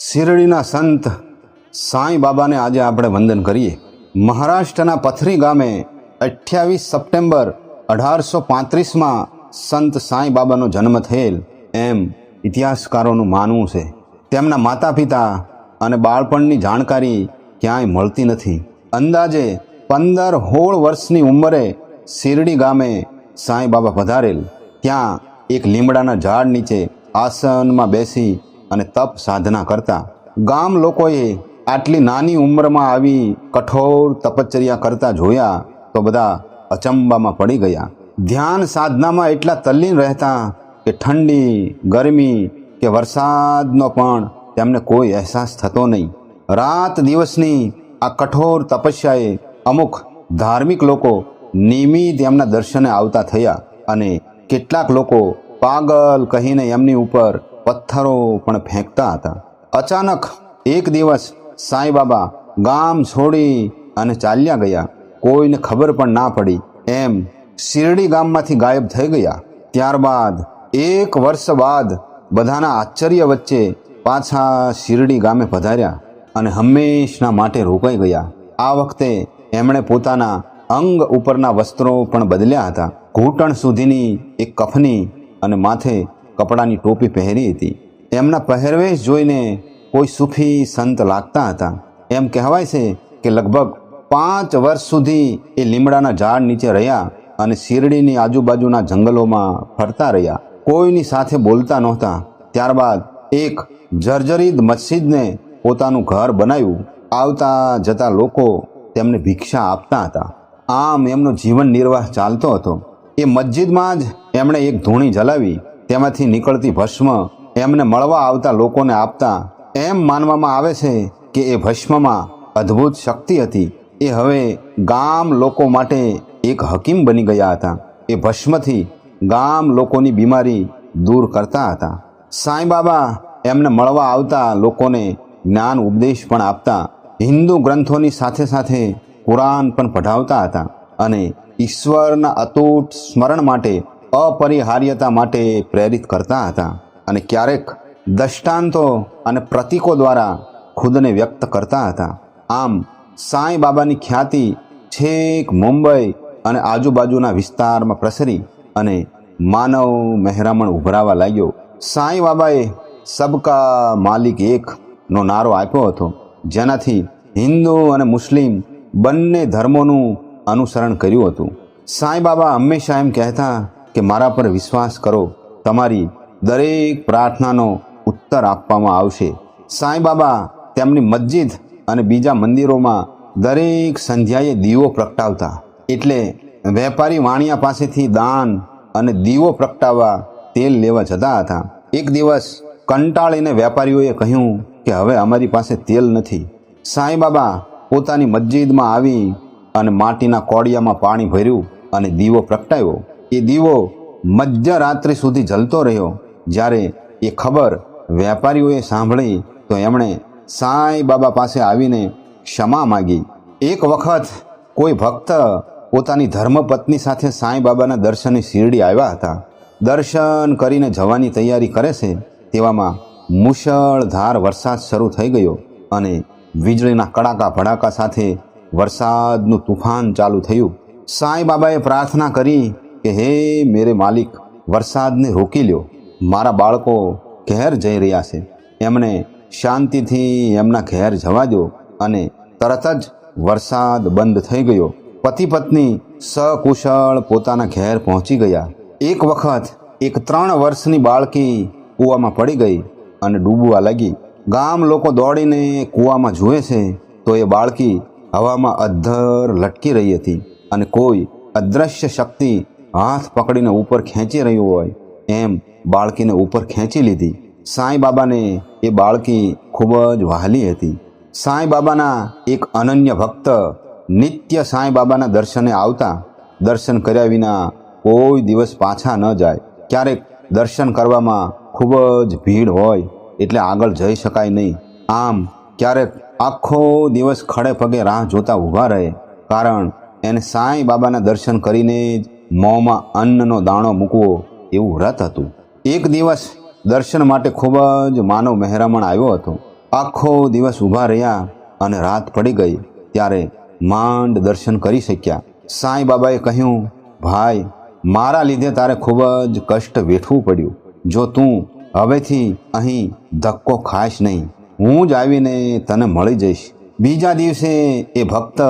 શિરડીના સંત સાંઈ બાબાને આજે આપણે વંદન કરીએ. મહારાષ્ટ્રના પથરી ગામે અઠ્યાવીસ સપ્ટેમ્બર અઢારસો પાંત્રીસમાં સંત સાંઈ બાબાનો જન્મ થયેલ એમ ઇતિહાસકારોનું માનવું છે. તેમના માતા પિતા અને બાળપણની જાણકારી ક્યાંય મળતી નથી. અંદાજે પંદર સોળ વર્ષની ઉંમરે શિરડી ગામે સાંઈ બાબા પધારેલ. ત્યાં એક લીમડાના ઝાડ નીચે આસનમાં બેસી અને તપ સાધના કરતા. ગામ લોકોએ આટલી નાની ઉંમરમાં આવી કઠોર તપશ્ચર્યા કરતા જોયા તો બધા અચંબામાં પડી ગયા. ધ્યાન સાધનામાં એટલા તલ્લીન રહેતા કે ઠંડી, ગરમી કે વરસાદનો પણ તેમને કોઈ અહેસાસ થતો નહીં. રાત દિવસની આ કઠોર તપસ્યાએ અમુક ધાર્મિક લોકો નિયમિત એમના દર્શને આવતા થયા અને કેટલાક લોકો પાગલ કહીને એમની ઉપર પથ્થરો પણ ફેંકતા હતા. અચાનક એક દિવસ સાંઈ બાબા ગામ છોડી અને ચાલ્યા ગયા. કોઈને ખબર પણ ના પડી. એમ શિરડી ગામમાંથી ગાયબ થઈ ગયા. ત્યારબાદ એક વર્ષ બાદ બધાના આશ્ચર્ય વચ્ચે પાછા શિરડી ગામે પધાર્યા અને હંમેશના માટે રોકાઈ ગયા. આ વખતે એમણે પોતાના અંગ ઉપરના વસ્ત્રો પણ બદલ્યા હતા. ઘૂંટણ સુધીની એક કફની અને માથે કપડાની ટોપી પહેરી હતી. એમના પહેરવેશ જોઈને કોઈ સુફી સંત લાગતા હતા. એમ કહેવાય છે કે લગભગ પાંચ વર્ષ સુધી એ લીમડાના ઝાડ નીચે રહ્યા અને શિરડીની આજુબાજુના જંગલોમાં ફરતા રહ્યા. કોઈની સાથે બોલતા નહોતા. ત્યારબાદ એક જર્જરિત મસ્જિદને પોતાનું ઘર બનાવ્યું. આવતા જતા લોકો તેમને ભિક્ષા આપતા હતા. આમ એમનો જીવન નિર્વાહ ચાલતો હતો. એ મસ્જિદમાં જ એમણે એક ધૂણી જલાવી. તેમાંથી નીકળતી ભસ્મ એમને મળવા આવતા લોકોને આપતા એમ માનવામાં આવે છે કે એ ભસ્મમાં અદ્ભુત શક્તિ હતી. એ હવે ગામ લોકો માટે એક હકીમ બની ગયા હતા. એ ભસ્મથી ગામ લોકોની બીમારી દૂર કરતા હતા. સાંઈ બાબા એમને મળવા આવતા લોકોને જ્ઞાન ઉપદેશ પણ આપતા, હિન્દુ ગ્રંથોની સાથે સાથે કુરાન પણ પઢાવતા હતા અને ઈશ્વરના અતૂટ સ્મરણ માટે અપરિહાર્યતા માટે પ્રેરિત કરતા હતા અને ક્યારેક દષ્ટાંતો અને પ્રતીકો દ્વારા ખુદને વ્યક્ત કરતા હતા. આમ, સાંઈ બાબાની ખ્યાતિ છેક મુંબઈ અને આજુબાજુના વિસ્તારમાં પ્રસરી અને માનવ મહેરામણ ઉભરાવા લાગ્યો. સાંઈ બાબાએ સબકા માલિક એક નો નારો આપ્યો હતો, જેનાથી હિન્દુ અને મુસ્લિમ બંને ધર્મોનું અનુસરણ કર્યું હતું. સાંઈ બાબા હંમેશા એમ કહેતા કે મારા પર વિશ્વાસ કરો. તમારી દરેક પ્રાર્થનાનો ઉત્તર આપવામાં આવશે. સાંઈ બાબા તેમની મસ્જિદ અને બીજા મંદિરોમાં દરેક સંધ્યાએ દીવો પ્રગટાવતા. એટલે વેપારી વાણિયા પાસેથી દાન અને દીવો પ્રગટાવવા તેલ લેવા જતા હતા. એક દિવસ કંટાળીને વેપારીઓએ કહ્યું કે હવે અમારી પાસે તેલ નથી. સાંઈ બાબા પોતાની મસ્જિદમાં આવી અને માટીના કોડિયામાં પાણી ભર્યું અને દીવો પ્રગટાવ્યો. એ દીવો મધ્યરાત્રિ સુધી જલતો રહ્યો. જ્યારે એ ખબર વેપારીઓએ સાંભળી, તો એમણે સાંઈ બાબા પાસે આવીને ક્ષમા માગી. એક વખત કોઈ ભક્ત પોતાની ધર્મપત્ની સાથે સાંઈ બાબાના દર્શને શિરડી આવ્યા હતા. દર્શન કરીને જવાની તૈયારી કરે છે, તેવામાં મુશળધાર વરસાદ શરૂ થઈ ગયો અને વીજળીના કડાકા ભડાકા સાથે વરસાદનું તુફાન ચાલુ થયું. સાંઈ બાબાએ પ્રાર્થના કરી કે, હે મેરે માલિક, વરસાદને રોકી લ્યો. મારા બાળકો ઘેર જઈ રહ્યા છે. એમને શાંતિથી એમના ઘેર જવા દો. અને તરત જ વરસાદ બંધ થઈ ગયો. પતિ પત્ની સકુશળ પોતાના ઘેર પહોંચી ગયા. એક વખત એક ત્રણ વર્ષની બાળકી કૂવામાં પડી ગઈ અને ડૂબવા લાગી. ગામ લોકો દોડીને કૂવામાં જુએ છે તો એ બાળકી હવામાં અધ્ધર લટકી રહી હતી અને કોઈ અદ્રશ્ય શક્તિ હાથ પકડીને ઉપર ખેંચી રહ્યું હોય, એમ બાળકીને ઉપર ખેંચી લીધી. સાંઈ બાબાને એ બાળકી ખૂબ જ વહાલી હતી. સાંઈ બાબાના એક અનન્ય ભક્ત નિત્ય સાંઈ બાબાના દર્શને આવતા, દર્શન કર્યા વિના કોઈ દિવસ પાછા ન જાય. ક્યારેક દર્શન કરવામાં ખૂબ જ ભીડ હોય, એટલે આગળ જઈ શકાય નહીં. આમ ક્યારેક આખો દિવસ ખડે પગે રાહ જોતા ઊભા રહે, કારણ એને સાંઈ બાબાના દર્શન કરીને જ મોંમાં અન્નનો દાણો મૂકવો એવું વ્રત હતું. એક દિવસ દર્શન માટે ખૂબ જ માનવ મહેરામણ આવ્યો હતો. આખો દિવસ ઊભા રહ્યા અને રાત પડી ગઈ ત્યારે માંડ દર્શન કરી શક્યા. સાંઈ બાબાએ કહ્યું, ભાઈ, મારા લીધે તારે ખૂબ જ કષ્ટ વેઠવું પડ્યું. જો તું હવેથી અહીં ધક્કો ખાઈશ નહીં, હું જ આવીને તને મળી જઈશ. બીજા દિવસે એ ભક્ત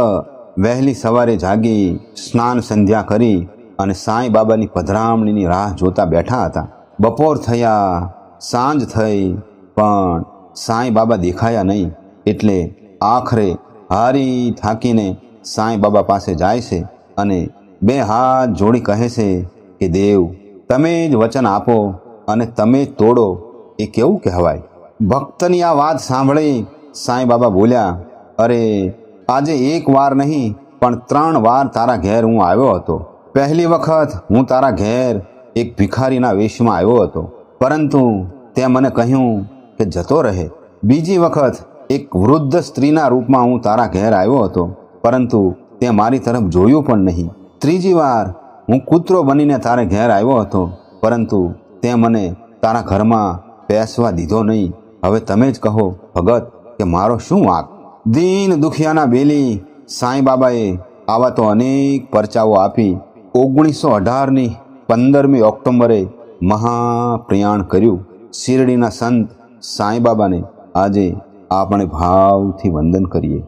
વહેલી સવારે જાગી સ્નાન સંધ્યા કરી અને સાંઈ બાબાની પધરામણીની રાહ જોતા બેઠા હતા. બપોર થયા, સાંજ થઈ, પણ સાંઈ બાબા દેખાયા નહીં. એટલે આખરે હારી થાકીને સાંઈ બાબા પાસે જાય છે અને બે હાથ જોડી કહે છે કે, દેવ, તમે જ વચન આપો અને તમે તોડો. એ કેવું કહેવાય? ભક્તની આ વાત સાંભળી સાંઈ બાબા બોલ્યા, અરે, આજે એક વાર નહીં, પણ ત્રણ વાર તારા ઘેર હું આવ્યો હતો. પહેલી વખત હું તારા ઘેર એક ભિખારીના વેશમાં આવ્યો હતો. પરંતુ તે મને કહ્યું કે જતો રહે. બીજી વખત એક વૃદ્ધ સ્ત્રીના રૂપમાં હું તારા ઘેર આવ્યો હતો. પરંતુ તે મારી તરફ જોયું પણ નહીં. ત્રીજી વાર હું કૂતરો બનીને તારે ઘેર આવ્યો હતો. પરંતુ તે મને તારા ઘરમાં પેસવા દીધો નહીં. હવે તમે જ કહો, ભગત, કે મારો શું વાંક? દીન દુખિયાના બેલી સાંઈ બાબાએ આવા તો અનેક પરચાઓ આપી ઓગણીસો અઢારની પંદરમી ઓક્ટોબરે મહાપ્રયાણ કર્યું. શિરડીના સંત સાંઈબાબાને આજે આપણે ભાવથી વંદન કરીએ.